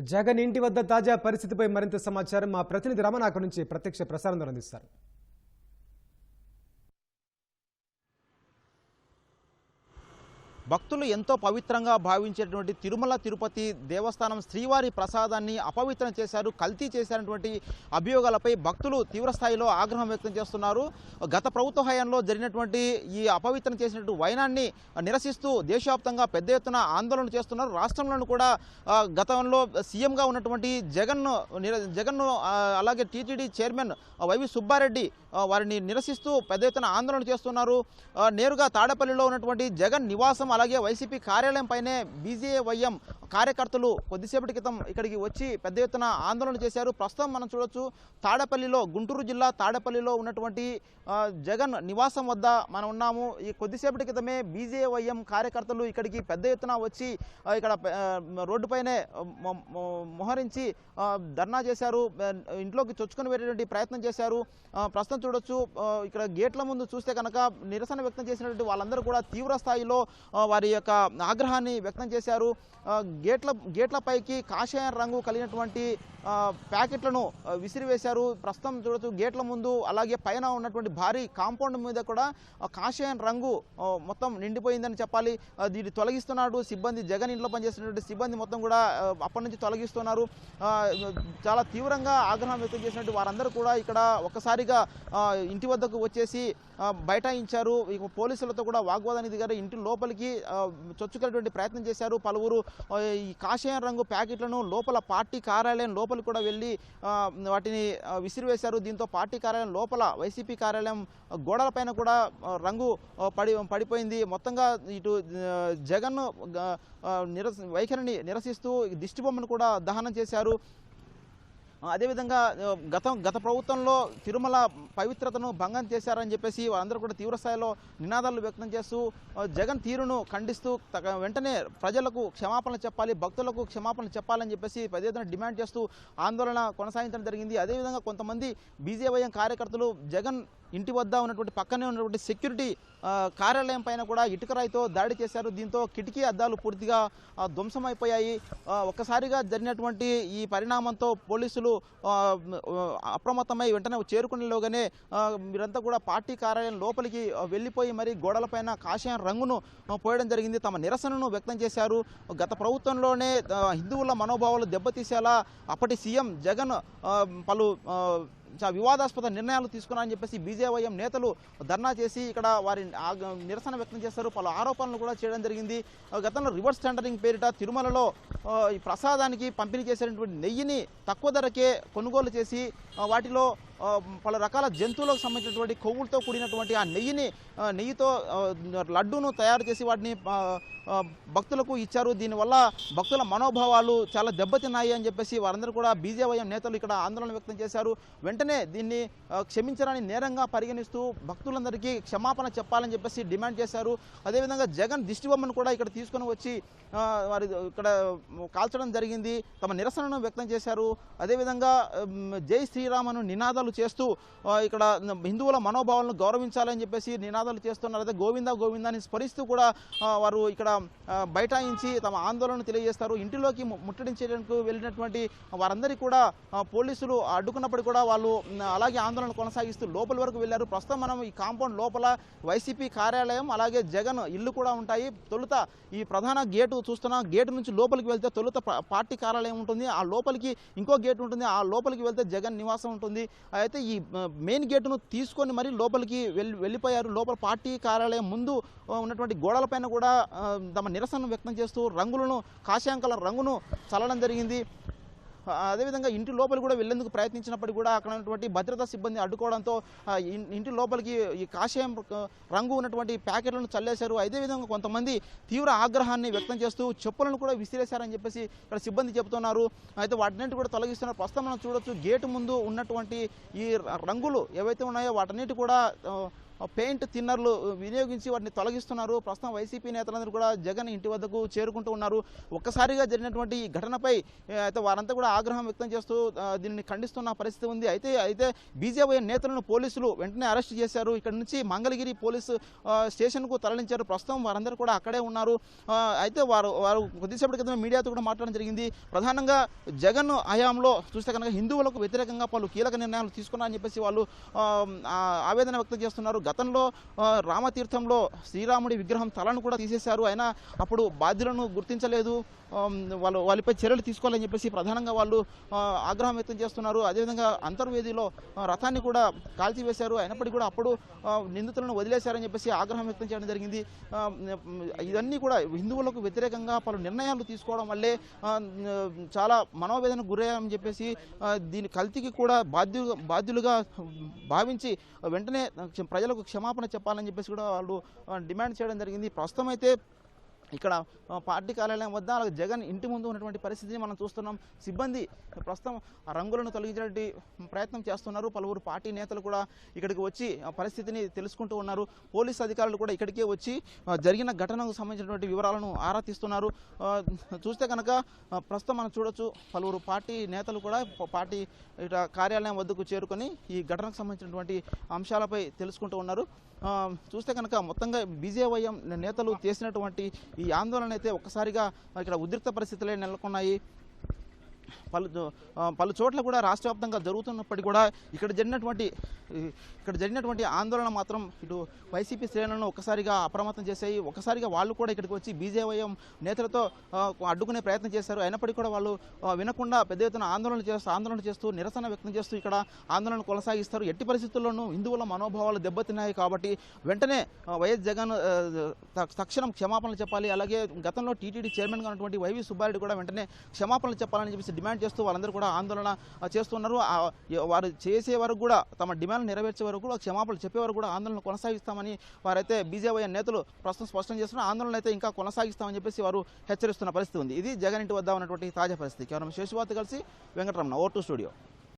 జగన్ ఇంటి వద్ద తాజా పరిస్థితిపై మరింత సమాచారం మా ప్రతినిధి రమణ అక్కడి నుంచి ప్రత్యక్ష ప్రసారం అందిస్తారు. భక్తులు ఎంతో పవిత్రంగా భావించేటువంటి తిరుమల తిరుపతి దేవస్థానం శ్రీవారి ప్రసాదాన్ని అపవిత్రం చేశారు కల్తీ చేశారన్నటువంటి అభియోగాలపై భక్తులు తీవ్రస్థాయిలో ఆగ్రహం వ్యక్తం చేస్తున్నారు. గత ప్రభుత్వ హయాంలో జరిగినటువంటి ఈ అపవిత్రం చేసినటువంటి వైనాన్ని నిరసిస్తూ దేశవ్యాప్తంగా పెద్ద ఎత్తున ఆందోళన చేస్తున్నారు. రాష్ట్రంలోనూ కూడా గతంలో సీఎంగా ఉన్నటువంటి జగన్ జగన్ అలాగే టీటీడీ చైర్మన్ వైవి సుబ్బారెడ్డి వారిని నిరసిస్తూ పెద్ద ఎత్తున ఆందోళన చేస్తున్నారు. నేరుగా తాడేపల్లిలో ఉన్నటువంటి జగన్ నివాసం అలాగే వైసీపీ కార్యాలయం పైనే బీజేవైఎం కార్యకర్తలు కొద్దిసేపటి క్రితం ఇక్కడికి వచ్చి పెద్ద ఎత్తున ఆందోళన చేశారు. ప్రస్తుతం మనం చూడొచ్చు తాడేపల్లిలో గుంటూరు జిల్లా తాడేపల్లిలో ఉన్నటువంటి జగన్ నివాసం వద్ద మనం ఉన్నాము. ఈ కొద్దిసేపటి క్రితమే బీజేవైఎం కార్యకర్తలు ఇక్కడికి పెద్ద ఎత్తున వచ్చి ఇక్కడ రోడ్డుపైనే మోహరించి ధర్నా చేశారు. ఇంట్లోకి చొచ్చుకొని వెళ్ళేటువంటి ప్రయత్నం చేశారు. ప్రస్తుతం చూడొచ్చు ఇక్కడ గేట్ల ముందు చూస్తే కనుక నిరసన వ్యక్తం చేసినటువంటి వాళ్ళందరూ కూడా తీవ్ర స్థాయిలో వారి యొక్క ఆగ్రహాన్ని వ్యక్తం చేశారు. గేట్ల గేట్ల పైకి కాషాయ రంగు కలిగినటువంటి ప్యాకెట్లను విసిరివేశారు. ప్రస్తుతం చూడొచ్చు గేట్ల ముందు అలాగే పైన ఉన్నటువంటి భారీ కాంపౌండ్ మీద కూడా కాషాయం రంగు మొత్తం నిండిపోయిందని చెప్పాలి. దీన్ని తొలగిస్తున్నాడు సిబ్బంది. జగన్ ఇంట్లో పనిచేసినటువంటి సిబ్బంది మొత్తం కూడా అప్పటి నుంచి తొలగిస్తున్నారు. చాలా తీవ్రంగా ఆగ్రహం వ్యక్తం చేసినట్టు వారందరూ కూడా ఇక్కడ ఒక్కసారిగా ఇంటి వద్దకు వచ్చేసి బైఠాయించారు. పోలీసులతో కూడా వాగ్వాదానికి దిగారు ఇంటి లోపలికి చొచ్చుకెళ్ళటువంటి ప్రయత్నం చేశారు పలువురు. ఈ కాషాయం రంగు ప్యాకెట్లను లోపల పార్టీ కార్యాలయం లోపల కూడా వెళ్ళి వాటిని విసిరివేశారు. దీంతో పార్టీ కార్యాలయం లోపల వైసీపీ కార్యాలయం గోడలపైన కూడా రంగు పడి పడిపోయింది. మొత్తంగా ఇటు జగన్ ఆ, నిరస వైఖరిని నిరసిస్తూ దిష్టిబొమ్మను కూడా దహనం చేశారు. అదేవిధంగా గతం గత గత ప్రభుత్వంలో తిరుమల పవిత్రతను భంగం చేశారని చెప్పేసి వారందరూ కూడా తీవ్రస్థాయిలో నినాదాలు వ్యక్తం చేస్తూ జగన్ తీరును ఖండిస్తూ తగ- వెంటనే ప్రజలకు క్షమాపణలు చెప్పాలి భక్తులకు క్షమాపణలు చెప్పాలని చెప్పేసి పెద్ద డిమాండ్ చేస్తూ ఆందోళన కొనసాగించడం జరిగింది. అదేవిధంగా కొంతమంది బీజేవైఎం కార్యకర్తలు జగన్ ఇంటి వద్ద ఉన్నటువంటి పక్కనే ఉన్నటువంటి సెక్యూరిటీ కార్యాలయం పైన కూడా ఇటుకరాయితో దాడి చేశారు. దీంతో కిటికీ అద్దాలు పూర్తిగా ధ్వంసమైపోయాయి. ఒక్కసారిగా జరిగినటువంటి ఈ పరిణామంతో పోలీసులు అప్రమత్తమై వెంటనే చేరుకునేలోగానే మీరంతా కూడా పార్టీ కార్యాలయం లోపలికి వెళ్ళిపోయి మరి గోడలపైన కాషాయం రంగును పోయడం జరిగింది. తమ నిరసనను వ్యక్తం చేశారు. గత ప్రభుత్వంలోనే హిందువుల మనోభావాలు దెబ్బతీసేలా అప్పటి సీఎం జగన్ పలు వివాదాస్పద నిర్ణయాలు తీసుకున్నారని చెప్పేసి బీజేవైఎం నేతలు ధర్నా చేసి ఇక్కడ వారి నిరసన వ్యక్తం చేశారు పలు ఆరోపణలు కూడా చేయడం జరిగింది. గతంలో రివర్స్ టెండరింగ్ పేరిట తిరుమలలో ఈ ప్రసాదానికి పంపిణీ చేసేటువంటి నెయ్యిని తక్కువ ధరకే కొనుగోలు చేసి వాటిలో పలు రకాల జంతువులకు సంబంధించినటువంటి కొవ్వులతో కూడినటువంటి ఆ నెయ్యిని నెయ్యితో లడ్డూను తయారు చేసి వాటిని భక్తులకు ఇచ్చారు. దీనివల్ల భక్తుల మనోభావాలు చాలా దెబ్బతిన్నాయి అని చెప్పేసి వారందరూ కూడా బీజేవైఎం నేతలు ఇక్కడ ఆందోళన వ్యక్తం చేశారు. వెంటనే దీన్ని క్షమించరాని నేరంగా పరిగణిస్తూ భక్తులందరికీ క్షమాపణ చెప్పాలని చెప్పేసి డిమాండ్ చేశారు. అదేవిధంగా జగన్ దిష్టిబొమ్మను కూడా ఇక్కడ తీసుకొని వచ్చి వారి ఇక్కడ కాల్చడం జరిగింది. తమ నిరసనను వ్యక్తం చేశారు. అదేవిధంగా జై శ్రీరామను నినాదాలు చేస్తూ ఇక్కడ హిందువుల మనోభావాలను గౌరవించాలని చెప్పేసి నినాదాలు చేస్తున్నారు. అయితే గోవిందా గోవిందాన్ని స్మరిస్తూ కూడా వారు ఇక్కడ బైఠాయించి తమ ఆందోళన తెలియజేస్తారు. ఇంటిలోకి ముట్టడించడానికి వెళ్ళినటువంటి వారందరికీ కూడా పోలీసులు అడ్డుకున్నప్పటికీ కూడా వాళ్ళు అలాగే ఆందోళన కొనసాగిస్తూ లోపల వరకు వెళ్ళారు. ప్రస్తుతం మనం ఈ కాంపౌండ్ లోపల వైసీపీ కార్యాలయం అలాగే జగన్ ఇల్లు కూడా ఉంటాయి. తొలుత ఈ ప్రధాన గేటు చూస్తున్నాం గేటు నుంచి లోపలికి వెళ్తే తొలుత పార్టీ కార్యాలయం ఉంటుంది. ఆ లోపలికి ఇంకో గేట్ ఉంటుంది. ఆ లోపలికి వెళ్తే జగన్ నివాసం ఉంటుంది. అయితే ఈ మెయిన్ గేటును తీసుకొని మరి లోపలికి వెళ్ళి వెళ్ళిపోయారు. లోపల పార్టీ కార్యాలయం ముందు ఉన్నటువంటి గోడలపైన కూడా తమ నిరసన వ్యక్తం చేస్తూ రంగులను కాషాయం రంగును చల్లడం జరిగింది. అదేవిధంగా ఇంటి లోపల కూడా వెళ్ళేందుకు ప్రయత్నించినప్పటికీ కూడా అక్కడ ఉన్నటువంటి భద్రతా సిబ్బంది అడ్డుకోవడంతో ఇంటి లోపలికి ఈ కాషాయం రంగు ఉన్నటువంటి ప్యాకెట్లను చల్లేశారు. అదేవిధంగా కొంతమంది తీవ్ర ఆగ్రహాన్ని వ్యక్తం చేస్తూ చెప్పులను కూడా విసిరేశారని చెప్పేసి ఇక్కడ సిబ్బంది చెబుతున్నారు. అయితే వాటిని కూడా తొలగిస్తున్నారు ప్రస్తుతం మనం చూడొచ్చు గేటు ముందు ఉన్నటువంటి ఈ ర- రంగులు ఏవైతే ఉన్నాయో వాటన్నిటి కూడా పెయింట్ థిన్నర్లు వినియోగించి వాటిని తొలగిస్తున్నారు. ప్రస్తుతం వైసీపీ నేతలందరూ కూడా జగన్ ఇంటి వద్దకు చేరుకుంటూ ఉన్నారు. ఒక్కసారిగా జరిగినటువంటి ఈ ఘటనపై అయితే వారంతా కూడా ఆగ్రహం వ్యక్తం చేస్తూ దీనిని ఖండిస్తున్న పరిస్థితి ఉంది. అయితే అయితే బీజేపీ నేతలను పోలీసులు వెంటనే అరెస్ట్ చేశారు. ఇక్కడ నుంచి మంగళగిరి పోలీసు స్టేషన్కు తరలించారు. ప్రస్తుతం వారందరూ కూడా అక్కడే ఉన్నారు. అయితే వారు వారు కొద్దిసేపటి క్రితం మీడియాతో కూడా మాట్లాడడం జరిగింది. ప్రధానంగా జగన్ హయాంలో చూస్తే కనుక హిందువులకు వ్యతిరేకంగా పలు కీలక నిర్ణయాలు తీసుకున్నారని చెప్పేసి వాళ్ళు ఆవేదన వ్యక్తం చేస్తున్నారు. గతంలో రామతీర్థంలో శ్రీరాముడి విగ్రహం తలను కూడా తీసేశారు. అయినా అప్పుడు బాధ్యులను గుర్తించలేదు. వాళ్ళు వాళ్ళపై చర్యలు తీసుకోవాలని చెప్పేసి ప్రధానంగా వాళ్ళు ఆగ్రహం వ్యక్తం చేస్తున్నారు. అదేవిధంగా అంతర్వేదిలో రథాన్ని కూడా కాల్చివేశారు. అయినప్పటికీ కూడా అప్పుడు నిందితులను వదిలేశారని చెప్పేసి ఆగ్రహం వ్యక్తం చేయడం జరిగింది. ఇవన్నీ కూడా హిందువులకు వ్యతిరేకంగా పలు నిర్ణయాలు తీసుకోవడం వల్లే చాలా మనోవేదనకు గురయ్యామని చెప్పేసి దీని కల్తీకి కూడా బాధ్యు బాధ్యులుగా భావించి వెంటనే ప్రజలకు క్షమాపణ చెప్పాలని చెప్పేసి కూడా వాళ్ళు డిమాండ్ చేయడం జరిగింది. ప్రస్తుతం అయితే ఇక్కడ పార్టీ కార్యాలయం వద్ద అలాగే జగన్ ఇంటి ముందు ఉన్నటువంటి పరిస్థితిని మనం చూస్తున్నాం. సిబ్బంది ప్రస్తుతం ఆ రంగులను తొలగించడానికి ప్రయత్నం చేస్తున్నారు. పలువురు పార్టీ నేతలు కూడా ఇక్కడికి వచ్చి ఆ పరిస్థితిని తెలుసుకుంటూ ఉన్నారు. పోలీస్ అధికారులు కూడా ఇక్కడికే వచ్చి జరిగిన ఘటనకు సంబంధించినటువంటి వివరాలను ఆరా తీస్తున్నారు. చూస్తే కనుక ప్రస్తుతం మనం చూడొచ్చు పలువురు పార్టీ నేతలు కూడా పార్టీ కార్యాలయం వద్దకు చేరుకొని ఈ ఘటనకు సంబంధించినటువంటి అంశాలపై తెలుసుకుంటూ ఉన్నారు. చూస్తే కనుక మొత్తంగా బీజేవైఎం నేతలు చేసినటువంటి ఈ ఆందోళన అయితే ఒక్కసారిగా ఇక్కడ ఉద్రిక్త పరిస్థితులే నెలకొన్నాయి. పలు పలు చోట్ల కూడా రాష్ట్ర వ్యాప్తంగా జరుగుతున్నప్పటికీ కూడా ఇక్కడ జరిగినటువంటి ఇక్కడ జరిగినటువంటి ఆందోళన మాత్రం ఇటు వైసీపీ శ్రేణులను ఒక్కసారిగా అప్రమత్తం చేశాయి ఒక్కసారిగా వాళ్ళు కూడా ఇక్కడికి వచ్చి బీజేవైఎం నేతలతో అడ్డుకునే ప్రయత్నం చేశారు. అయినప్పటికీ కూడా వాళ్ళు వినకుండా పెద్ద ఎత్తున ఆందోళన చేస్తూ ఆందోళన చేస్తూ నిరసన వ్యక్తం చేస్తూ ఇక్కడ ఆందోళన కొనసాగిస్తారు. ఎట్టి పరిస్థితుల్లోనూ హిందువుల మనోభావాలు దెబ్బతిన్నాయి కాబట్టి వెంటనే వైఎస్ జగన్ తక్షణం క్షమాపణలు చెప్పాలి. అలాగే గతంలో టీటీడీ చైర్మన్గా ఉన్నటువంటి వైవి సుబ్బారెడ్డి కూడా వెంటనే క్షమాపణలు చెప్పాలని చెప్పేసి డిమాండ్ చేస్తూ వాళ్ళందరూ కూడా ఆందోళన చేస్తున్నారు. వారు చేసే వరకు కూడా తమ డిమాండ్ నెరవేర్చే వరకు కూడా క్షమాపణలు చెప్పే వరకు కూడా ఆందోళన కొనసాగిస్తామని వారైతే బీజేపీ నేతలు ప్రస్తుతం స్పష్టం చేస్తున్నారు. ఆందోళన అయితే ఇంకా కొనసాగిస్తామని చెప్పేసి వారు హెచ్చరిస్తున్న పరిస్థితి ఉంది. ఇది జగన్ ఇంటి వద్ద ఉన్నటువంటి తాజా పరిస్థితి. కేవలం శేషువార్త కలిసి వెంకటరమణ ఓ టూ స్టూడియో.